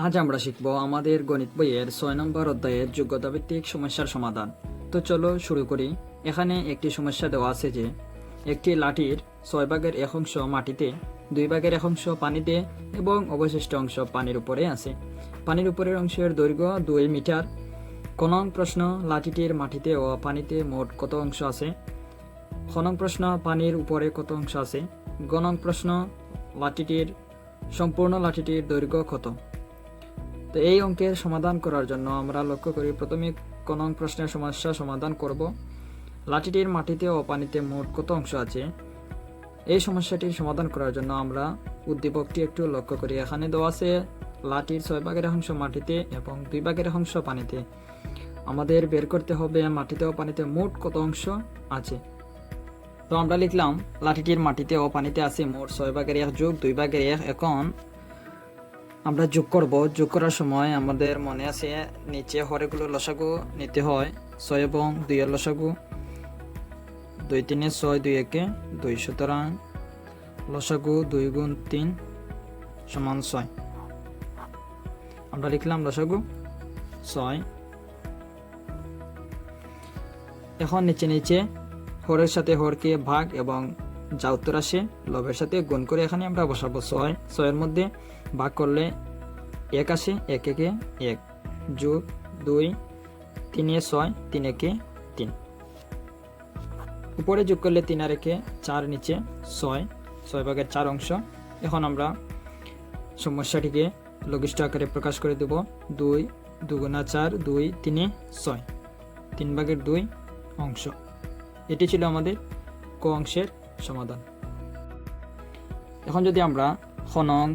আজ আমরা শিখব আমাদের গণিত বইয়ের ছয় নম্বর অধ্যায়ের যোগ্যতা ভিত্তিক সমস্যার সমাধান। তো চলো শুরু করি। এখানে একটি সমস্যা দেওয়া আছে যে, একটি লাঠির ছয় ভাগের এক অংশ মাটিতে, দুই ভাগের এক অংশ পানিতে এবং অবশিষ্ট অংশ পানির উপরে আছে। পানির উপরের অংশের দৈর্ঘ্য দুই মিটার। কোন প্রশ্ন, লাঠিটির মাটিতে ও পানিতে মোট কত অংশ আছে? খনং প্রশ্ন, পানির উপরে কত অংশ আছে? গণং প্রশ্ন, লাঠিটির, সম্পূর্ণ লাঠিটির দৈর্ঘ্য কত? তো এই অঙ্কের সমাধান করার জন্য আমরা লক্ষ্য করি, প্রথমে কোন প্রশ্নের সমস্যা সমাধান করব। লাঠিটির মাটিতে ও পানিতে মোট কত অংশ আছে? এই সমস্যাটির সমাধান করার জন্য আমরা উদ্দীপকটি একটু লক্ষ্য করি। এখানে দেওয়া আছে, লাঠির ছয় ভাগের অংশ মাটিতে এবং দুই ভাগের অংশ পানিতে। আমাদের বের করতে হবে মাটিতে ও পানিতে মোট কত অংশ আছে? তো আমরা লিখলাম, লাঠিটির মাটিতে ও পানিতে আছে মোট ছয় ভাগের এক যোগ দুই ভাগের এক, এখন আমরা যোগ করব। যোগ করার সময় আমাদের মনে আছে, নিচে হরেগুলো লসাগু নিতে হয়, ছয় এবং দুইয়ের লসাগু। দুই তিনে ছয়, দুই একে দুই, সুতরাং লসাগু দুই গুণ তিন সমান ছয়। আমরা লিখলাম লসাগু ছয়। এখন নিচে নিচে হরের সাথে হরকে ভাগ এবং যা উত্তর আসে। লবের সাথে গুণ করে এখানে আমরা বসাবো ছয়। ছয়ের মধ্যে ভাগ করলে এক আসে, এক একে এক। যোগ দুই, তিনে ছয়, তিন একে তিন। উপরে যোগ করলে তিন আর একে চার নিচে ছয়। ছয় ভাগের চার অংশ। এখন আমরা সমস্যাটিকে লঘিষ্ঠ আকারে প্রকাশ করে দেব। দুই দুগুণা চার, দুই, তিনে ছয়। তিন ভাগের দুই অংশ। এটি ছিল আমাদের ক অংশের সমাধান। এখন যদি আমরা খনং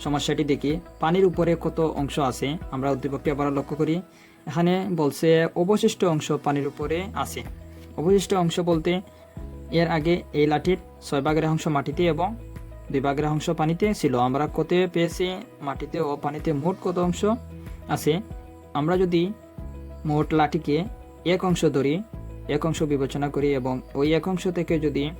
সমস্যাটি দেখি, পানির উপরে কত অংশ আছে, আমরা উদ্দীপকটি আবার লক্ষ্য করি। এখানে বলছে অবশিষ্ট অংশ পানির উপরে আছে। অবশিষ্ট অংশ বলতে এর আগে এই লাঠির ছয় ভাগের অংশ মাটিতে এবং দুই ভাগের অংশ পানিতে ছিল। আমরা কত পেয়েছি? মাটিতে ও পানিতে মোট কত অংশ আছে? আমরা যদি মোট লাঠিকে এক অংশ ধরি, এক অংশ বিবেচনা করি এবং ওই এক অংশ থেকে যদি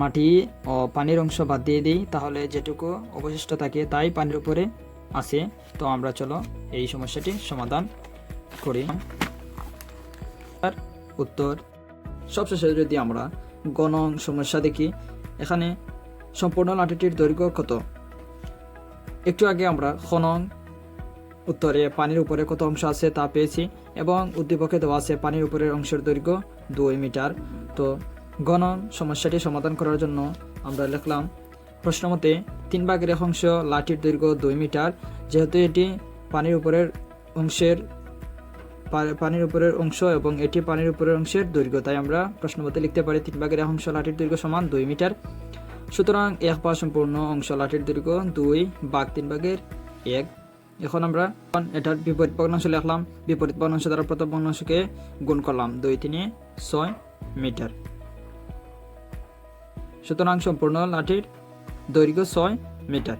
মাটি ও পানির অংশ বাদ দিয়ে দিই, তাহলে যেটুকু অবশিষ্ট থাকে তাই পানির উপরে আছে। তো আমরা চলো এই সমস্যাটি সমাধান করি। আর উত্তর। সবশেষে যদি আমরা গণং সমস্যা দেখি, এখানে সম্পূর্ণ লাঠিটির দৈর্ঘ্য কত? একটু আগে আমরা খনং উত্তরে পানির উপরে কত অংশ আছে তা পেয়েছি, এবং উদ্দীপকে দেওয়া আছে পানির উপরের অংশের দৈর্ঘ্য দুই মিটার। তো গণন সমস্যাটি সমাধান করার জন্য আমরা লিখলাম, প্রশ্ন মতে, তিন ভাগের এক অংশ লাঠির দৈর্ঘ্য দুই মিটার, যেহেতু এটি পানির উপরের অংশের পানির উপরের অংশ এবং এটি পানির উপরের অংশের দৈর্ঘ্য, তাই আমরা প্রশ্ন মতে লিখতে পারি তিন ভাগের এক অংশ লাঠির দৈর্ঘ্য সমান দুই মিটার। সুতরাং এক পা সম্পূর্ণ অংশ লাঠির দৈর্ঘ্য দুই বাঘ তিন ভাগের এক। এখন আমরা এটার বিপরীত ভগ্নাংশ লিখলাম, বিপরীত ভগ্নাংশ দ্বারা প্রথম ভগ্নাংশকে গুণ করলাম দুই তিনে ছয় মিটার। সুতরাং সম্পূর্ণ লাঠির দৈর্ঘ্য ছয় মিটার।